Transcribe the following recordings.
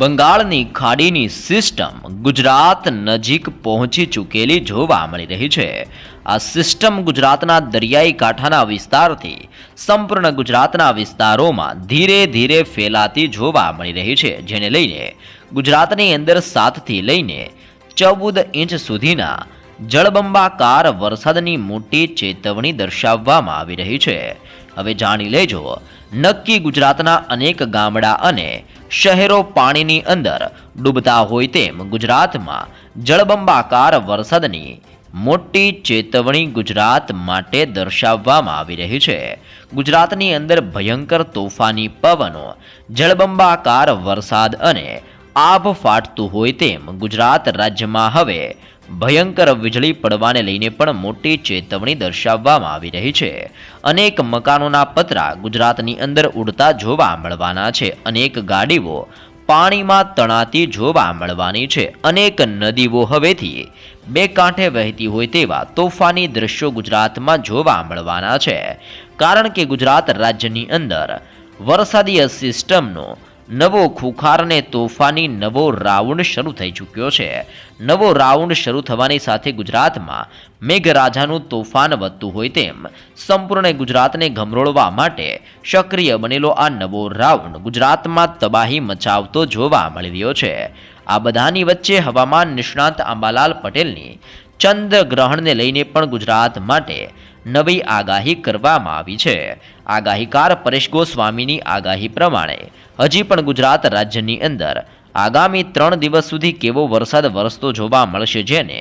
બંગાળની ખાડીની સિસ્ટમ ગુજરાત નજીક પહોંચી ચૂકેલી જોવા મળી રહી છે. આ સિસ્ટમ ગુજરાતના દરિયાઈ કાંઠાના વિસ્તારથી સંપૂર્ણ ગુજરાતના વિસ્તારોમાં ધીરે ધીરે ફેલાતી જોવા મળી રહી છે, જેને લઈને ગુજરાતની અંદર સાતથી લઈને ચૌદ ઇંચ સુધીના જળબંબાકાર વરસાદની મોટી ચેતવણી દર્શાવવામાં આવી રહી છે. હવે જાણી લેજો, નક્કી ગુજરાતના અનેક ગામડા અને શહેરો પાણીની અંદર ડૂબતા હોય તેમ ગુજરાતમાં જળબંબાકાર વરસાદની મોટી ચેતવણી ગુજરાત માટે દર્શાવવામાં આવી રહી છે. ગુજરાતની અંદર ભયંકર તોફાની પવનો, જળબંબાકાર વરસાદ અને આભ ફાટતું હોય તેમ ગુજરાત રાજ્યમાં હવે ભયંકર વીજળી પડવાને લઈને પણ મોટી ચેતવણી દર્શાવવામાં આવી રહી છે. અનેક મકાનોના પતરા ગુજરાતની અંદર ઉડતા જોવા મળવાના છે. અનેક ગાડીઓ પાણીમાં તણાતી જોવા મળવાની છે. અનેક નદીઓ હવેથી બે કાંઠે વહેતી હોય તેવા તોફાની દ્રશ્યો ગુજરાતમાં જોવા મળવાના છે. કારણ કે ગુજરાત રાજ્યની અંદર વરસાદીય સિસ્ટમનો નવો ખુખાર અને તોફાની નવો રાઉન્ડ શરૂ થઈ ચૂક્યો છે. નવો રાઉન્ડ શરૂ થવાની સાથે ગુજરાતમાં મેઘરાજાનું તોફાન વધતું હોય તેમ સંપૂર્ણ ગુજરાતને ગમરોળવા માટે સક્રિય બનેલો આ નવો રાઉન્ડ ગુજરાતમાં તબાહી મચાવતો જોવા મળી રહ્યો છે. આ બધાની વચ્ચે હવામાન નિષ્ણાંત આંબાલાલ પટેલની ચંદ્રગ્રહણને લઈને પણ ગુજરાત માટે નવી આગાહી કરવામાં આવી છે. આગાહીકાર પરેશ ગોસ્વામીની આગાહી પ્રમાણે હજી પણ ગુજરાત રાજ્યની અંદર આગામી ત્રણ દિવસ સુધી કેવો વરસાદ વરસતો જોવા મળશે જેને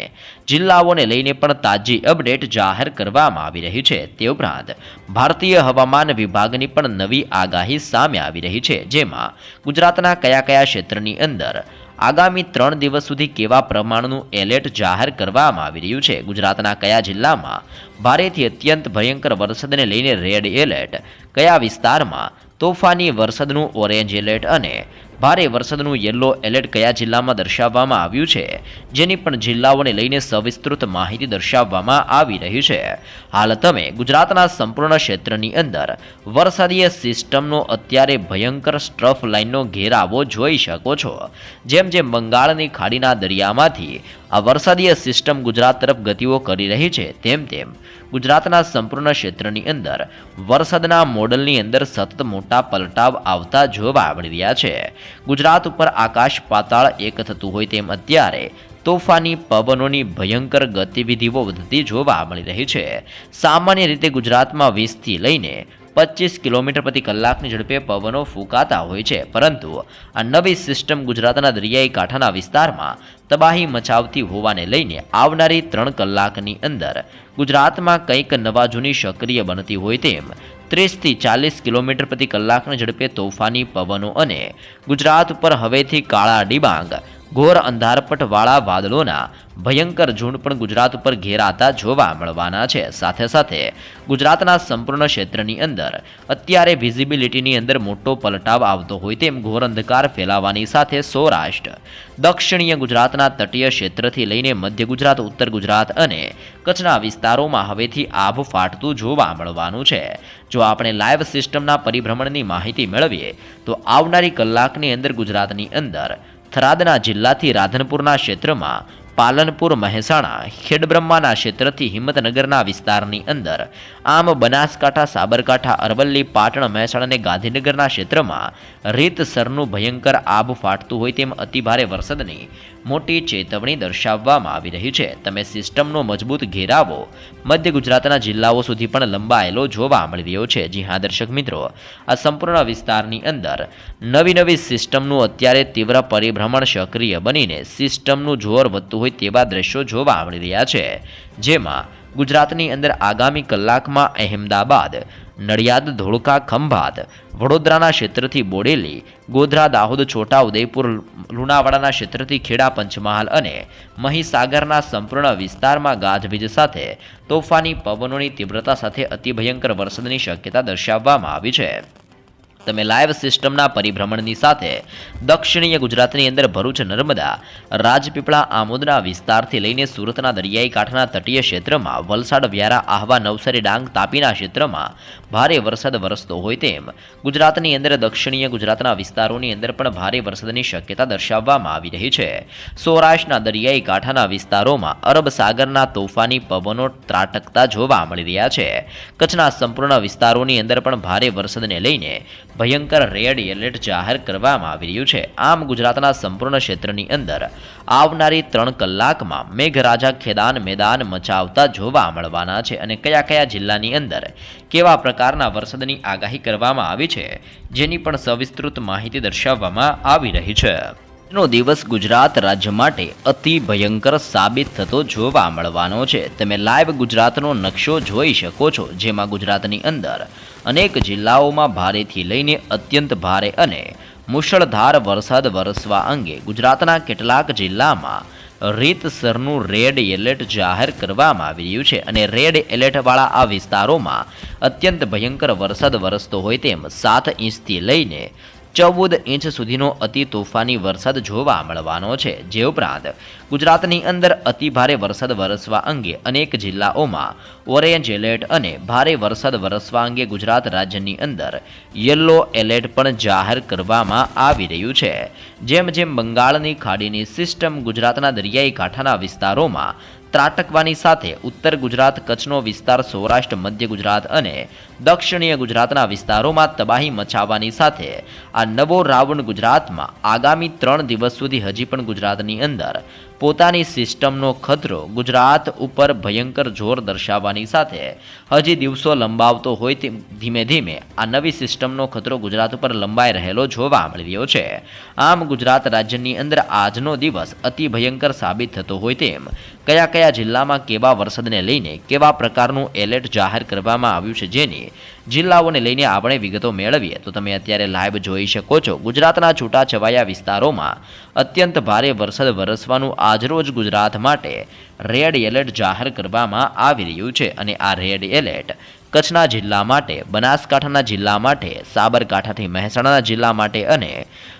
જિલ્લાઓને લઈને પણ તાજી અપડેટ જાહેર કરવામાં આવી રહી છે. તે ઉપરાંત ભારતીય હવામાન વિભાગની પણ નવી આગાહી સામે આવી રહી છે, જેમાં ગુજરાતના કયા કયા ક્ષેત્રની અંદર આગામી ત્રણ દિવસ સુધી કેવા પ્રમાણનું એલર્ટ જાહેર કરવામાં આવી રહ્યું છે? ગુજરાતના કયા જિલ્લામાં ભારેથી અત્યંત ભયંકર વરસાદને લઈને રેડ એલર્ટ? કયા વિસ્તારમાં તોફાની વરસાદનું ઓરેન્જ એલર્ટ અને ભારે વરસાદનું યલો એલર્ટ કયા જિલ્લામાં દર્શાવવામાં આવ્યું છે, જેની પણ જિલ્લાઓને લઈને સવિસ્તૃત માહિતી દર્શાવવામાં આવી રહી છે. હાલ તમે ગુજરાતના સંપૂર્ણ ક્ષેત્રની અંદર વરસાદીય સિસ્ટમનો અત્યારે ભયંકર સ્ટ્રફ લાઇનનો ઘેરાવો જોઈ શકો છો. જેમ જેમ બંગાળની ખાડીના દરિયામાંથી આ વરસાદીય સિસ્ટમ ગુજરાત તરફ ગતિઓ કરી રહી છે, તેમ તેમ ગુજરાતના સંપૂર્ણ ક્ષેત્રની અંદર. વરસાદના મોડલની અંદર સતત મોટા પલટાવ આવતા જોવા મળી રહ્યા છે. ગુજરાત ઉપર આકાશ પાતાળ એક થતું હોય તેમ અત્યારે તોફાની પવનોની ભયંકર ગતિવિધિઓ વધતી જોવા મળી રહી છે. સામાન્ય રીતે ગુજરાતમાં વીસથી લઈને પચીસ કિલોમીટર પ્રતિ કલાકની ઝડપે પવનો ફૂંકાતા હોય છે. પરંતુ આ નવી સિસ્ટમ ગુજરાતના દરિયાઈ કાંઠાના વિસ્તારમાં તબાહી મચાવતી હોવાને લઈને આવનારી ત્રણ કલાકની અંદર ગુજરાતમાં કંઈક નવા જૂની સક્રિય બનતી હોય તેમ ત્રીસથી ચાલીસ કિલોમીટર પ્રતિ કલાકની ઝડપે તોફાની પવનો અને ગુજરાત ઉપર હવેથી કાળા ડિબાંગ ઘોર અંધારપટવાળા વાદળોના ભયંકર ઝુંડ પણ ગુજરાત ઉપર ઘેરાતા જોવા મળવાના છે. સાથે સાથે ગુજરાતના સંપૂર્ણ ક્ષેત્રની અંદર અત્યારે વિઝિબિલિટીની અંદર મોટો પલટાવ આવતો હોય તેમ ઘોર અંધકાર ફેલાવાની સાથે સૌરાષ્ટ્ર, દક્ષિણીય ગુજરાતના તટીય ક્ષેત્રથી લઈને મધ્ય ગુજરાત, ઉત્તર ગુજરાત અને કચ્છના વિસ્તારોમાં હવેથી આભ ફાટતું જોવા મળવાનું છે. જો આપણે લાઈવ સિસ્ટમના પરિભ્રમણની માહિતી મેળવીએ, તો આવનારી કલાકની અંદર ગુજરાતની અંદર થરાદના જિલ્લાથી રાધનપુરના ક્ષેત્રમાં પાલનપુર મહેસાણા ખેડબ્રહ્માના ક્ષેત્રથી હિંમતનગરના વિસ્તારની અંદર આમ બનાસકાંઠા, સાબરકાંઠા, અરવલ્લી, પાટણ, મહેસાણા અને ગાંધીનગરના ક્ષેત્રમાં રીતસરનું ભયંકર આબ ફાટતું હોય તેમ અતિભારે વરસાદની મોટી ચેતવણી દર્શાવવામાં આવી રહી છે. તમે સિસ્ટમનો મજબૂત ઘેરાવો મધ્ય ગુજરાતના જિલ્લાઓ સુધી પણ લંબાયેલો જોવા મળી રહ્યો છે. જી હા, દર્શક મિત્રો, આ સંપૂર્ણ વિસ્તારની અંદર નવી નવી સિસ્ટમનું અત્યારે તીવ્ર પરિભ્રમણ સક્રિય બનીને સિસ્ટમનું જોર વધતું હોય તેવા દ્રશ્યો જોવા મળી રહ્યા છે. જેમાં ગુજરાતની અંદર આગામી કલાકમાં અહેમદાબાદ, નડિયાદ, ધોળકા, ખંભાત, વડોદરાના ક્ષેત્રથી બોડેલી, ગોધરા, દાહોદ, છોટા, ઉદયપુર, લુણાવાડાના ક્ષેત્રથી ખેડા, પંચમહાલ અને મહીસાગરના સંપૂર્ણ વિસ્તારમાં ગાજવીજ સાથે તોફાની પવનોની તીવ્રતા સાથે અતિભયંકર વરસાદની શક્યતા દર્શાવવામાં આવી છે. તમે લાઈવ સિસ્ટમના પરિભ્રમણની સાથે દક્ષિણીય ગુજરાતની અંદર ભરૂચ, નર્મદા, રાજપીપળા, આમોદના વિસ્તારથી લઈને સુરતના દરિયાઈ કાંઠાના તટીય ક્ષેત્રમાં વલસાડ, વ્યારા, આહવા, નવસારી, ડાંગ, તાપીના ક્ષેત્રમાં ભારે વરસાદ વરસતો હોય તેમ ગુજરાતની અંદર દક્ષિણીય ગુજરાતના વિસ્તારોની અંદર પણ ભારે વરસાદની શક્યતા દર્શાવવામાં આવી રહી છે. સૌરાષ્ટ્રના દરિયાઈ કાંઠાના વિસ્તારોમાં અરબ સાગરના તોફાની પવનો ત્રાટકતા જોવા મળી રહ્યા છે. કચ્છના સંપૂર્ણ વિસ્તારોની અંદર પણ ભારે વરસાદને લઈને ભયંકર રેડ એલર્ટ જાહેર કરવામાં આવી રહ્યું છે. આમ ગુજરાતના સંપૂર્ણ ક્ષેત્રની અંદર આવનારી ત્રણ કલાકમાં મેઘરાજા ખેદાન મેદાન મચાવતા જોવા મળવાના છે અને કયા કયા જિલ્લાની અંદર કેવા પ્રકારના વરસાદની આગાહી કરવામાં આવી છે, જેની પણ સવિસ્તૃત માહિતી દર્શાવવામાં આવી રહી છે. નો દિવસ ગુજરાત રાજ્ય માટે અતિ ભયંકર સાબિત થતો જોવા મળવાનો છે. તમે લાઈવ ગુજરાતનો નકશો જોઈ શકો છો, જેમાં ગુજરાતની અંદર અનેક જિલ્લાઓમાં ભારેથી લઈને અત્યંત ભારે અને મુશળધાર વરસાદ વરસવા અંગે ગુજરાતના કેટલાક જિલ્લામાં રીતસરનું રેડ એલર્ટ જાહેર કરવામાં આવી રહ્યું છે અને રેડ એલર્ટવાળા આ વિસ્તારોમાં અત્યંત ભયંકર વરસાદ વરસતો હોય તેમ સાત ઇંચથી લઈને ચૌદ ઇંચ સુધીનો અતિ તોફાની વરસાદ જોવા મળવાનો છે. જે ઉપરાંત, ગુજરાતની અંદર અતિ ભારે વરસાદ વરસવા અંગે અનેક જિલ્લાઓમાં ઓરેન્જ એલર્ટ અને ભારે વરસાદ વરસવા અંગે ગુજરાત રાજ્યની અંદર યલો એલર્ટ પણ જાહેર કરવામાં આવી રહ્યું છે. જેમ જેમ બંગાળની ખાડીની સિસ્ટમ ગુજરાતના દરિયાઈ કાંઠાના વિસ્તારોમાં ત્રાટકવાની સાથે ઉત્તર ગુજરાત કચ્છનો વિસ્તાર સૌરાષ્ટ્ર, મધ્ય ગુજરાત અને દક્ષિણીય ગુજરાતના વિસ્તારોમાં તબાહી મચાવવાની સાથે આ નવો રાઉન્ડ ગુજરાતમાં આગામી ત્રણ દિવસ સુધી હજી પણ ગુજરાતની અંદર પોતાની સિસ્ટમનો ખતરો ગુજરાત ઉપર ભયંકર જોર દર્શાવવાની સાથે હજી દિવસો લંબાવતો હોય તેમ ધીમે ધીમે આ નવી સિસ્ટમનો ખતરો ગુજરાત ઉપર લંબાઈ રહેલો જોવા મળી રહ્યો છે. આમ ગુજરાત રાજ્યની અંદર આજનો દિવસ અતિ ભયંકર સાબિત થતો હોય તેમ કયા કયા જિલ્લામાં કેવા વરસાદને લઈને કેવા પ્રકારનું એલર્ટ જાહેર કરવામાં આવ્યું છે જેની જિલ્લાઓને લઈને આપણે વિગતો મેળવીએ, તો તમે અત્યારે લાઈવ જોઈ શકો છો. ગુજરાતના છૂટાછવાયા વિસ્તારોમાં અત્યંત ભારે વરસાદ વરસવાનું આજરોજ ગુજરાત માટે રેડ એલર્ટ જાહેર કરવામાં આવી રહ્યું છે અને આ રેડ એલર્ટ કચ્છના જિલ્લા માટે, બનાસકાંઠાના જિલ્લા માટે, સાબરકાંઠાથી મહેસાણાના જિલ્લા માટે અને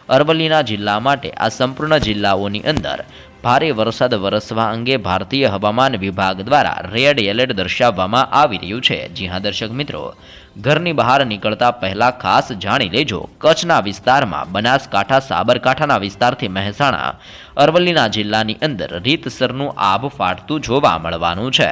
અરવલ્લીના જિલ્લા માટે આ સંપૂર્ણ જિલ્લાઓની અંદર ભારે વરસાદ વરસવા અંગે ભારતીય હવામાન વિભાગ દ્વારા રેડ એલર્ટ દર્શાવવામાં આવી રહ્યું છે. જી હા, દર્શક મિત્રો, ઘરની બહાર નીકળતા પહેલા ખાસ જાણી લેજો. કચ્છના વિસ્તારમાં બનાસકાંઠા, સાબરકાંઠાના વિસ્તારથી મહેસાણા, અરવલ્લીના જિલ્લાની અંદર રીતસરનું આબ ફાટતું જોવા મળવાનું છે.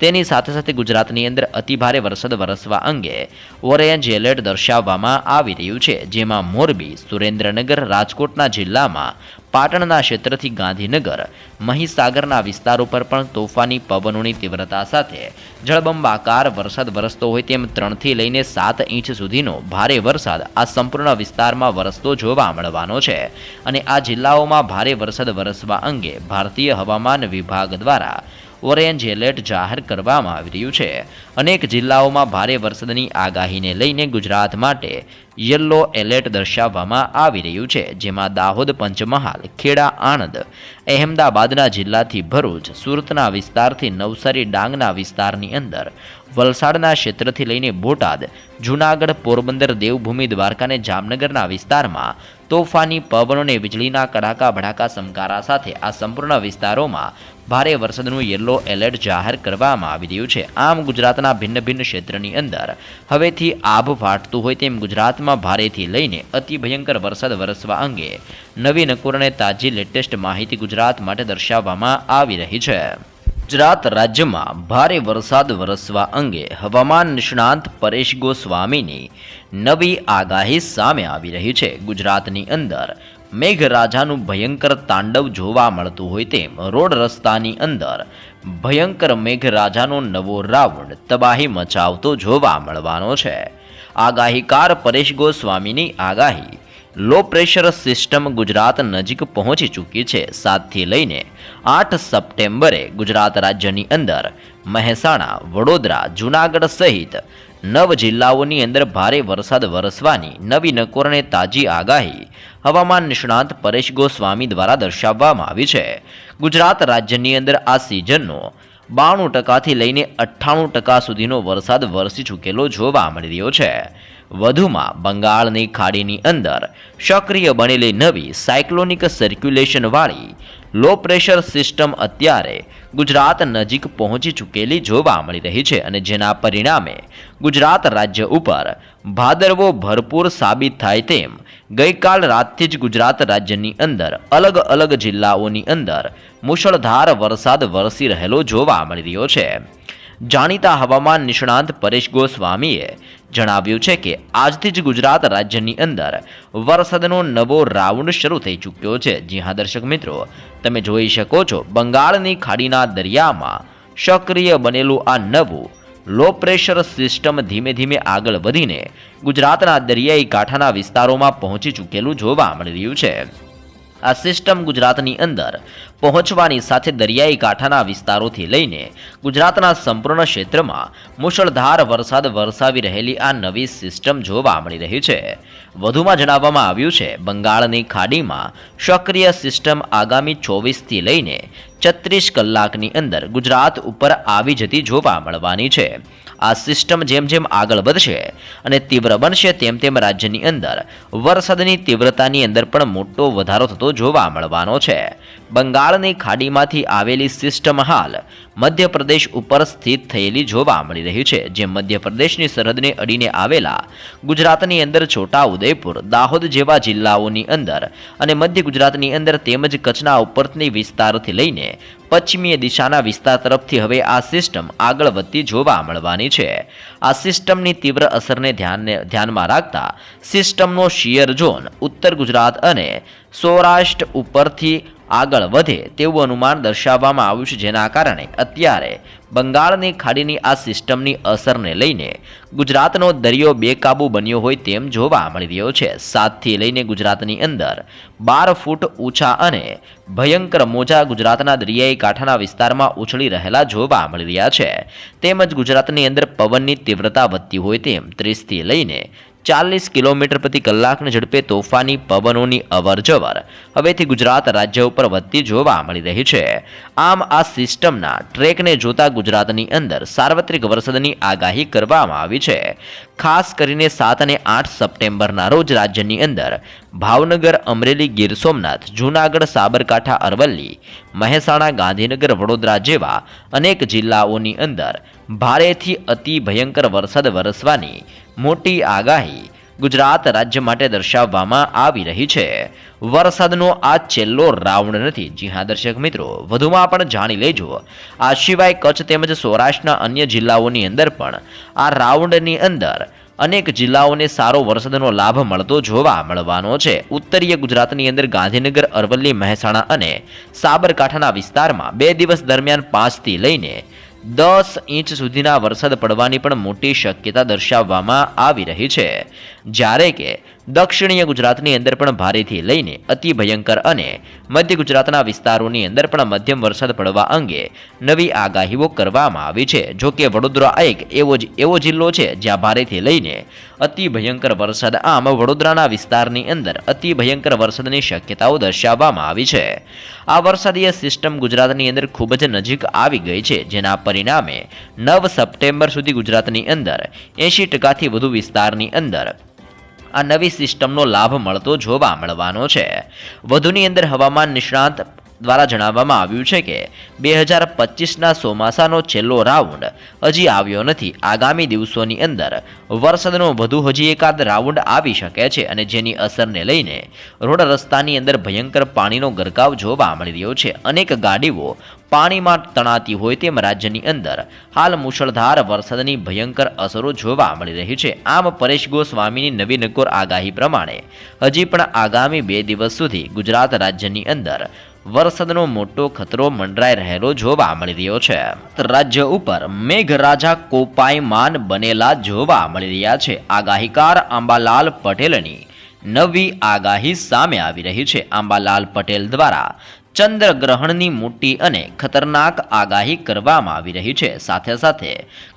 તેની સાથે સાથે ગુજરાતની અંદર અતિભારે વરસાદ વરસવા અંગે ઓરેન્જ એલર્ટ દર્શાવવામાં આવી રહ્યું છે. જેમાં મોરબી, સુરેન્દ્રનગર, રાજકોટના જિલ્લામાં પાટણના ક્ષેત્રથી ગાંધીનગર, મહીસાગરના વિસ્તારો પર પણ તોફાની પવનોની તીવ્રતા સાથે જળબંબાકાર વરસાદ વરસતો હોય તેમ ત્રણથી લઈને સાત ઇંચ સુધીનો ભારે વરસાદ આ સંપૂર્ણ વિસ્તારમાં વરસતો જોવા મળવાનો છે. અને આ જિલ્લાઓમાં ભારે વરસાદ વરસવા અંગે ભારતીય હવામાન વિભાગ દ્વારા ઓરેન્જ એલર્ટ જાહેર કરવામાં આવી રહ્યું છે. અનેક જિલ્લાઓમાં ભારે વરસાદની આગાહીને લઈને ગુજરાત માટે યલો એલર્ટ દર્શાવવામાં આવી રહ્યું છે, જેમાં દાહોદ, પંચમહાલ, ખેડા, આણંદ, અહેમદાબાદના જિલ્લાથી ભરૂચ, સુરતના વિસ્તારથી નવસારી, ડાંગના વિસ્તારની અંદર, વલસાડના ક્ષેત્રથી લઈને બોટાદ, જૂનાગઢ, પોરબંદર, દેવભૂમિ દ્વારકા અને જામનગરના વિસ્તારમાં તોફાની પવનોને વીજળીના કડાકા ભડાકા સમકારા સાથે આ સંપૂર્ણ વિસ્તારોમાં ભારે વરસાદનું યલો એલર્ટ જાહેર કરવામાં આવી રહ્યું છે. આમ ગુજરાતના ભિન્ન ભિન્ન ક્ષેત્રની અંદર હવેથી આભ ફાટતું હોય તેમ ગુજરાતમાં ભારેથી લઈને અતિ ભયંકર વરસાદ વરસવા અંગે નવી નકોરણે તાજી લેટેસ્ટ માહિતી ગુજરાત માટે દર્શાવવામાં આવી રહી છે. ગુજરાત રાજ્યમાં ભારે વરસાદ વરસવા અંગે હવામાન નિષ્ણાંત પરેશ ગોસ્વામીની નવી આગાહી સામે આવી રહી છે. ગુજરાતની અંદર મેઘરાજાનું ભયંકર તાંડવ જોવા મળતું હોય તેમ રોડ રસ્તાની અંદર ભયંકર મેઘરાજાનો નવો રાઉન્ડ તબાહી મચાવતો જોવા મળવાનો છે. આગાહીકાર પરેશ ગોસ્વામીની આગાહી. લો પ્રેશર સિસ્ટમ ગુજરાત નજીક પહોંચી ચૂકી છે. સાતથી લઈને આઠ સપ્ટેમ્બરે ગુજરાત રાજ્યની અંદર મહેસાણા, વડોદરા, જૂનાગઢ સહિત નવ જિલ્લાઓની અંદર ભારે વરસાદ વરસવાની નવી નકોરને તાજી આગાહી હવામાન નિષ્ણાંત પરેશ ગોસ્વામી દ્વારા દર્શાવવામાં આવી છે. ગુજરાત રાજ્યની અંદર આ સિઝનનો બાણું ટકાથી લઈને અઠ્ઠાણું ટકા સુધીનો વરસાદ વરસી ચૂકેલો જોવા મળી રહ્યો છે. વધુમાં બંગાળની ખાડીની અંદર સક્રિય બનેલી નવી સાયક્લોનિક સર્ક્યુલેશનવાળી લો પ્રેશર સિસ્ટમ અત્યારે ગુજરાત નજીક પહોંચી ચૂકેલી જોવા મળી રહી છે અને જેના પરિણામે ગુજરાત રાજ્ય ઉપર ભાદરવો ભરપૂર સાબિત થાય તેમ ગઈકાલ રાતથી જ ગુજરાત રાજ્યની અંદર અલગ અલગ જિલ્લાઓની અંદર મુશળધાર વરસાદ વરસી રહેલો જોવા મળી રહ્યો છે. જાણીતા હવામાન નિષ્ણાંત પરેશ ગોસ્વામીએ જણાવ્યું છે કે આજથી જ ગુજરાત રાજ્યની અંદર વરસાદનો નવો રાઉન્ડ શરૂ થઈ ચૂક્યો છે. જી હા, દર્શક મિત્રો, તમે જોઈ શકો છો, બંગાળની ખાડીના દરિયામાં સક્રિય બનેલું આ નવું લો પ્રેશર સિસ્ટમ ધીમે ધીમે આગળ વધીને ગુજરાતના દરિયાઈ કાંઠાના વિસ્તારોમાં પહોંચી ચૂકેલું જોવા મળી રહ્યું છે. આ સિસ્ટમ ગુજરાતની અંદર પહોંચવાની સાથે દરિયાઈ કાંઠાના વિસ્તારોથી લઈને ગુજરાતના સંપૂર્ણ ક્ષેત્રમાં મુશળધાર વરસાદ વરસાવી રહેલી આ નવી સિસ્ટમ જોવા મળી રહી છે. વધુમાં જણાવવામાં આવ્યું છે, બંગાળની ખાડીમાં સક્રિય સિસ્ટમ આગામી ચોવીસથી લઈને છત્રીસ કલાકની અંદર ગુજરાત ઉપર આવી જતી જોવા મળવાની છે. આ સિસ્ટમ જેમ જેમ આગળ વધશે અને તીવ્ર બનશે તેમ તેમ રાજ્યની અંદર, વરસાદની તીવ્રતાની અંદર પણ મોટો વધારો થતો જોવા મળવાનો છે. બંગાળની ખાડીમાંથી આવેલી સિસ્ટમ હાલ મધ્યપ્રદેશ ઉપર સ્થિત થયેલી જોવા મળી રહી છે, જે મધ્યપ્રદેશની સરહદને અડીને આવેલા ગુજરાતની અંદર છોટા ઉદયપુર દાહોદ જેવા જિલ્લાઓની અંદર અને મધ્ય ગુજરાતની અંદર તેમજ કચ્છના ઉપરની વિસ્તારથી લઈને પશ્ચિમીય દિશાના વિસ્તાર તરફથી હવે આ સિસ્ટમ આગળ વધતી જોવા મળવાની છે. આ સિસ્ટમની તીવ્ર અસરને ધ્યાનને ધ્યાનમાં રાખતા સિસ્ટમનો શિયર ઝોન ઉત્તર ગુજરાત અને સૌરાષ્ટ્ર ઉપરથી આગળ વધે તેવું અનુમાન દર્શાવવામાં આવ્યું છે, જેના કારણે અત્યારે બંગાળની ખાડીની આ સિસ્ટમની અસરને લઈને ગુજરાતનો દરિયો બેકાબુ બન્યો હોય તેમ જોવા મળી રહ્યો છે. સાતથી લઈને ગુજરાતની અંદર બાર ફૂટ ઊંચા અને ભયંકર મોજા ગુજરાતના દરિયાઈ કાંઠાના વિસ્તારમાં ઉછળી રહેલા જોવા મળી રહ્યા છે. તેમજ ગુજરાતની અંદર પવનની તીવ્રતા વધતી હોય તેમ ત્રીસથી લઈને ચાલીસ કિલોમીટર પ્રતિ કલાકની ઝડપે તોફાની પવનોની અવરજવર હવેથી ગુજરાત રાજ્ય ઉપર વધતી જોવા મળી રહી છે. આમ આ સિસ્ટમના ટ્રેકને જોતા ગુજરાતની અંદર સાર્વત્રિક વરસાદની આગાહી કરવામાં આવી છે. ખાસ કરીને સાત અને આઠ સપ્ટેમ્બરના રોજ રાજ્યની અંદર ભાવનગર, અમરેલી, ગીર સોમનાથ, જૂનાગઢ, સાબરકાંઠા, અરવલ્લી, મહેસાણા, ગાંધીનગર, વડોદરા જેવા અનેક જિલ્લાઓની અંદર ભારેથી અતિ ભયંકર વરસાદ વરસવાની મોટી આગાહી ગુજરાત રાજ્ય માટે દર્શાવવામાં આવી રહી છે. વરસાદનો આ છેલ્લો રાઉન્ડ નથી. જી હા, દર્શક મિત્રો, વધુમાં પણ જાણી લેજો. આ સિવાય કચ્છ તેમજ સૌરાષ્ટ્રના અન્ય જિલ્લાઓની અંદર પણ આ રાઉન્ડની અંદર અનેક જિલ્લાઓને સારો વરસાદનો લાભ મળતો જોવા મળવાનો છે. ઉત્તરીય ગુજરાતની અંદર ગાંધીનગર, અરવલ્લી, મહેસાણા અને સાબરકાંઠાના વિસ્તારમાં બે દિવસ દરમિયાન પાંચથી લઈને દસ ઇંચ સુધીના વરસાદ પડવાની પણ મોટી શક્યતા દર્શાવવામાં આવી રહી છે. જ્યારે કે દક્ષિણીય ગુજરાતની અંદર પણ ભારેથી લઈને અતિ ભયંકર અને મધ્ય ગુજરાતના વિસ્તારોની અંદર પણ મધ્યમ વરસાદ પડવા અંગે નવી આગાહીઓ કરવામાં આવી છે. જો કે વડોદરા એક એવો જ, એવો જિલ્લો છે જ્યાં ભારેથી લઈને અતિ ભયંકર વરસાદ આમ વડોદરાના વિસ્તારની અંદર અતિ ભયંકર વરસાદની શક્યતાઓ દર્શાવવામાં આવી છે. આ વરસાદીય સિસ્ટમ ગુજરાતની અંદર ખૂબ જ નજીક આવી ગઈ છે, જેના પરિણામે નવ સપ્ટેમ્બર સુધી ગુજરાતની અંદર એંશી ટકાથી વધુ વિસ્તારની અંદર આ નવી સિસ્ટમનો લાભ મળતો જોવા મળવાનો છે. વધુની અંદર હવામાન નિષ્ણાંત દ્વારા જણાવવામાં આવ્યું છે કે બે હજાર પચીસના ચોમાસાનો છેલ્લો રાઉન્ડ હજી આવ્યો નથી. આગામી દિવસોની અંદર વરસાદનો વધુ હજી એકાદ રાઉન્ડ આવી શકે છે અને જેની અસરને લઈને રોડ રસ્તાની અંદર ભયંકર પાણીનો ગરકાવ જોવા મળી રહ્યો છે. અનેક ગાડીઓ પાણીમાં તણાતી હોય તેમ રાજ્યની અંદર હાલ મુશળધાર વરસાદની ભયંકર અસરો જોવા મળી રહી છે. આમ પરેશ ગોસ્વામીની નવી નકોર આગાહી પ્રમાણે હજી પણ આગામી બે દિવસ સુધી ગુજરાત રાજ્યની અંદર વરસાદનો મોટો ખતરો મંડરાઈ રહેલો જોવા મળી રહ્યો છે. રાજ્ય ઉપર મેઘરાજા કોપાયમાન બનેલા જોવા મળી રહ્યા છે. આગાહીકાર આંબાલાલ પટેલની નવી આગાહી સામે આવી રહી છે. આંબાલાલ પટેલ દ્વારા ચંદ્રગ્રહણની મોટી અને ખતરનાક આગાહી કરવામાં આવી રહી છે. સાથે સાથે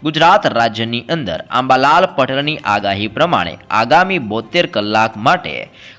ગુજરાત રાજ્યની અંદર આંબાલાલ પટેલની આગાહી પ્રમાણે આગામી બોતેર કલાક માટે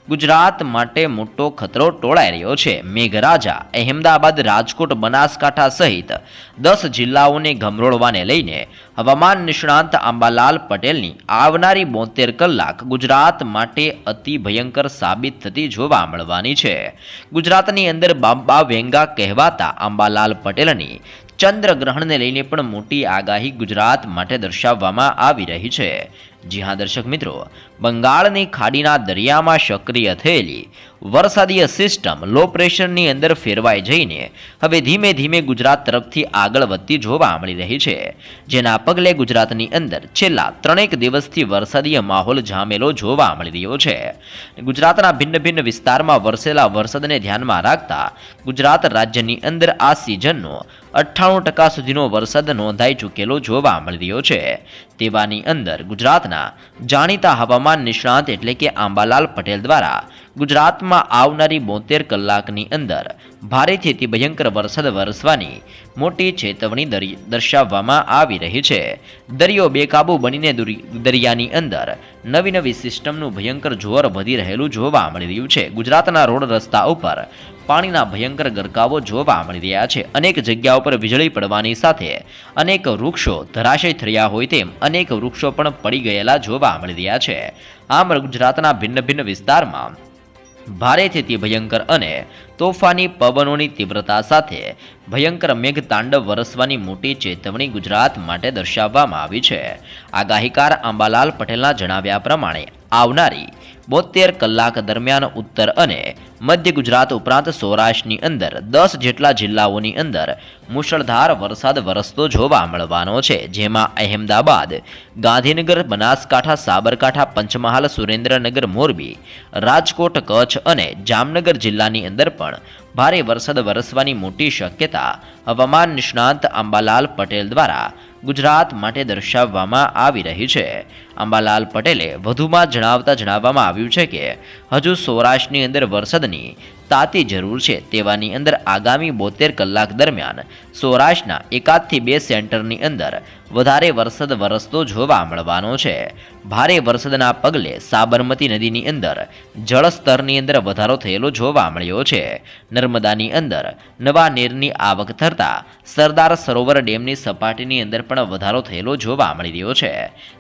ગુજરાત માટે મોટો ખતરો ટોળાઈ રહ્યો છે. મેઘરાજા, અહેમદાબાદ, રાજકોટ, બનાસકાંઠા સહિત દસ જિલ્લાઓને ગમરોળવાને લઈને હવામાન નિષ્ણાંત આંબાલાલ પટેલની આવનારી બોતેર કલાક ગુજરાત માટે અતિ ભયંકર સાબિત થતી જોવા મળવાની છે. ગુજરાતની અંદર બાબા વેંગા કહેવાતા આંબાલાલ પટેલની ચંદ્રગ્રહણને લઈને પણ મોટી આગાહી ગુજરાત માટે દર્શાવવામાં આવી રહી છે. જી હા, દર્શક મિત્રો, બંગાળની ખાડીના દરિયામાં સક્રિય થયેલી વરસાદીય સિસ્ટમ લો પ્રેશરની અંદર ફેરવાઈ જઈને હવે ધીમે ધીમે ગુજરાત તરફથી આગળ વધતી જોવા મળી રહી છે. જેના પગલે ગુજરાતની અંદર છેલ્લા ત્રણેક દિવસથી વરસાદીય માહોલ જામેલો જોવા મળી રહ્યો છે. ગુજરાતના ભિન્ન ભિન્ન વિસ્તારમાં વરસેલા વરસાદને ધ્યાનમાં રાખતા ગુજરાત રાજ્યની અંદર આ સિઝનનો અઠ્ઠાણું ટકા સુધીનો વરસાદ નોંધાઈ ચૂકેલો જોવા મળી રહ્યો છે. તેવાની અંદર ગુજરાતના જાણીતા હવામાન નિષ્ણાંત એટલે કે આંબાલાલ પટેલ દ્વારા ગુજરાતમાં આવનારી બોતેર કલાકની અંદર ભારેથી ભયંકર વરસાદ વરસવાની મોટી ચેતવણી દરી- દર્શાવવામાં આવી રહી છે. દરિયો બેકાબુ બનીને દુરી- દરિયાની અંદર નવી નવી સિસ્ટમનું ભયંકર જોર વધી રહેલું જોવા મળી રહ્યું છે. ગુજરાતના રોડ રસ્તા ઉપર પાણીના ભયંકર ગરકાવો જોવા મળી રહ્યા છે. અનેક જગ્યાઓ પર વીજળી પડવાની સાથે અનેક વૃક્ષો ધરાશય થયા હોય તેમ અનેક વૃક્ષો પણ પડી ગયેલા જોવા મળી રહ્યા છે. આમ ગુજરાતના ભિન્ન ભિન્ન વિસ્તારમાં ભારેથી ભયંકર અને તોફાની પવનોની તીવ્રતા સાથે ભયંકર મેઘ તાંડવ વરસવાની મોટી ચેતવણી ગુજરાત માટે દર્શાવવામાં આવી છે. આગાહીકાર આંબાલાલ પટેલના જણાવ્યા પ્રમાણે આવનારી બોતેર કલાક દરમિયાન ઉત્તર અને મધ્ય ગુજરાત ઉપરાંત સૌરાષ્ટ્રની અંદર દસ જેટલા જિલ્લાઓની અંદર મુશળધાર વરસાદ વરસતો જોવા મળવાનો છે, જેમાં અહેમદાબાદ, ગાંધીનગર, બનાસકાંઠા, સાબરકાંઠા, પંચમહાલ, સુરેન્દ્રનગર, મોરબી, રાજકોટ, કચ્છ અને જામનગર જિલ્લાની અંદર પણ ભારે વરસાદ વરસવાની મોટી શક્યતા હવામાન નિષ્ણાંત આંબાલાલ પટેલ દ્વારા ગુજરાત માટે દર્શાવવામાં આવી રહી છે. અંબાલાલ પટેલે વધુમાં જણાવતા જણાવવામાં આવ્યું છે કે, હજુ સૌરાષ્ટ્રની અંદર વરસાદની તાતી જરૂર છે. તેવાની અંદર આગામી બોતેર કલાક દરમિયાન સૌરાષ્ટ્રના એકાદથી બે સેન્ટરની અંદર વધારે વરસાદ વરસતો જોવા મળવાનો છે. ભારે વરસાદના પગલે સાબરમતી નદીની અંદર જળસ્તરની અંદર વધારો થયેલો જોવા મળ્યો છે. નર્મદાની અંદર નવા નીરની આવક થતાં સરદાર સરોવર ડેમની સપાટીની અંદર પણ વધારો થયેલો જોવા મળી રહ્યો છે.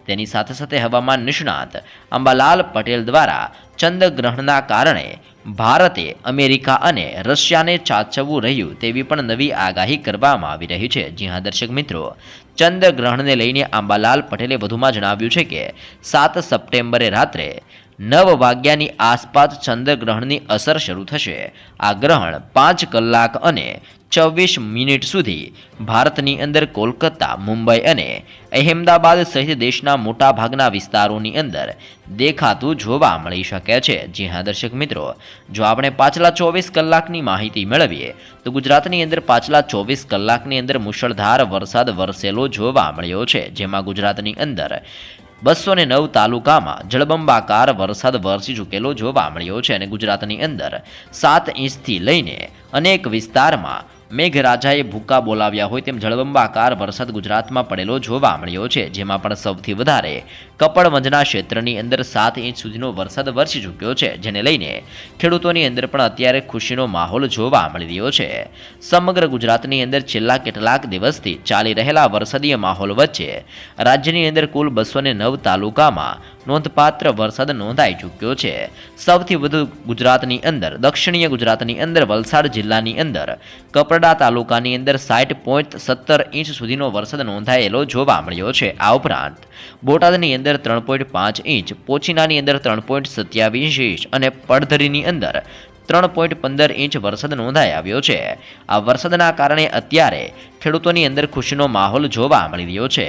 તેની સાથે સાથે હવામાન નિષ્ણાત અંબાલાલ પટેલ દ્વારા ચંદ્રગ્રહણના કારણે ભારતે અમેરિકા અને રશિયાને ચાચવવું રહ્યું તેવી પણ નવી આગાહી કરવામાં આવી રહી છે. જી હા, દર્શક મિત્રો, ચંદ્રગ્રહણને લઈને આંબાલાલ પટેલે વધુમાં જણાવ્યું છે કે સાત સપ્ટેમ્બરે રાત્રે નવ વાગ્યાની આસપાસ ચંદ્રગ્રહણની અસર શરૂ થશે. આ ગ્રહણ પાંચ કલાક અને ચોવીસ મિનિટ સુધી ભારતની અંદર કોલકાતા, મુંબઈ અને અહેમદાબાદ સહિત દેશના મોટા ભાગના વિસ્તારોની અંદર દેખાતું જોવા મળી શકે છે. જી હા, દર્શક મિત્રો, જો આપણે પાછલા ચોવીસ કલાકની માહિતી મેળવીએ, તો ગુજરાતની અંદર પાછલા ચોવીસ કલાકની અંદર મુશળધાર વરસાદ વરસેલો જોવા મળ્યો છે. જેમાં ગુજરાતની અંદર બસો ને નવ તાલુકામાં જળબંબાકાર વરસાદ વરસી ચૂકેલો જોવા મળ્યો છે અને ગુજરાતની અંદર સાત ઇંચથી લઈને અનેક વિસ્તારમાં મેઘરાજાએ ભૂકા બોલાવ્યા હોય તેમ જળબંબાકાર વરસાદ ગુજરાતમાં પડેલો જોવા મળ્યો છે, જેમાં પણ સૌથી વધારે કપડવંજના ક્ષેત્રની અંદર સાત ઇંચ સુધીનો વરસાદ વરસી ચૂક્યો છે, જેને લઈને ખેડૂતોની અંદર પણ અત્યારે ખુશીનો માહોલ જોવા મળી રહ્યો છે. સમગ્ર ગુજરાતની અંદર છેલ્લા કેટલાક દિવસથી ચાલી રહેલા વરસાદીય માહોલ વચ્ચે રાજ્યની અંદર કુલ બસો નવ તાલુકામાં નોંધપાત્ર વરસાદ નોંધાઈ ચૂક્યો છે. સૌથી વધુ ગુજરાતની અંદર, દક્ષિણીય ગુજરાતની અંદર, વલસાડ જિલ્લાની અંદર, કપરડા તાલુકાની અંદર સાઠ પોઈન્ટ સત્તર ઇંચ સુધીનો વરસાદ નોંધાયેલો જોવા મળ્યો છે. આ ઉપરાંત, બોટાદની અંદર ત્રણ પોઈન્ટ પાંચ ઇંચ, પોચીનાની અંદર ત્રણ પોઈન્ટ સત્યાવીસ ઇંચ અને પડધરીની અંદર ત્રણ પોઈન્ટ પંદર ઇંચ વરસાદ નોંધાઈ આવ્યો છે. આ વરસાદના કારણે અત્યારે ખેડૂતોની અંદર ખુશીનો માહોલ જોવા મળી રહ્યો છે.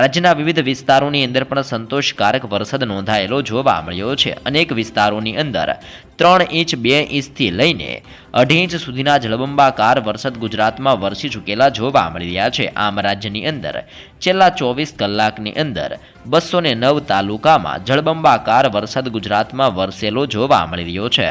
રાજ્યના વિવિધ વિસ્તારોની અંદર પણ સંતોષકારક વરસાદ નોંધાયેલો જોવા મળ્યો છે. અનેક વિસ્તારોની અંદર ત્રણ ઇંચ બે ઇંચથી લઈને અઢી ઇંચ સુધીના જળબંબાકાર વરસાદ ગુજરાતમાં વરસી ચૂકેલા જોવા મળી રહ્યા છે. આમ રાજ્યની અંદર છેલ્લા ચોવીસ કલાકની અંદર બસો નવ તાલુકામાં જળબંબાકાર વરસાદ ગુજરાતમાં વરસેલો જોવા મળી રહ્યો છે.